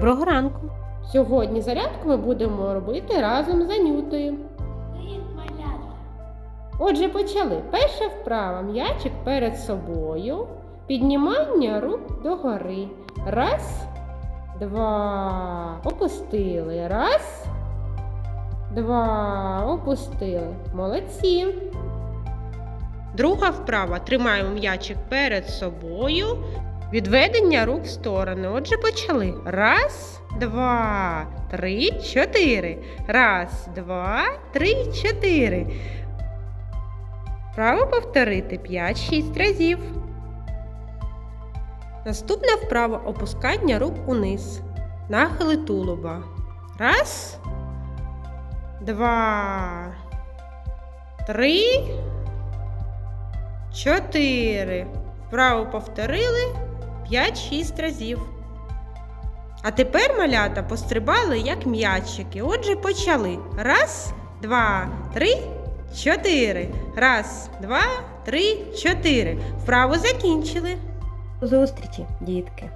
Доброго ранку! Сьогодні зарядку ми будемо робити разом з Анютою. Отже, почали. Перша вправа. М'ячик перед собою. Піднімання рук догори. Раз, два. Опустили. Раз, два. Опустили. Молодці. Друга вправа. Тримаємо м'ячик перед собою. Відведення рук в сторони. Отже, почали. Раз, два, три, чотири. Раз, два, три, чотири. Вправо повторити 5-6 разів. Наступна вправа опускання рук униз. Нахили тулуба. Раз, два, три, чотири. Вправо повторили 5-6 разів. А тепер малята пострибали як м'ячики. Отже, почали. Раз, два, три, чотири. Раз, два, три, чотири. Вправо закінчили. До зустрічі, дітки!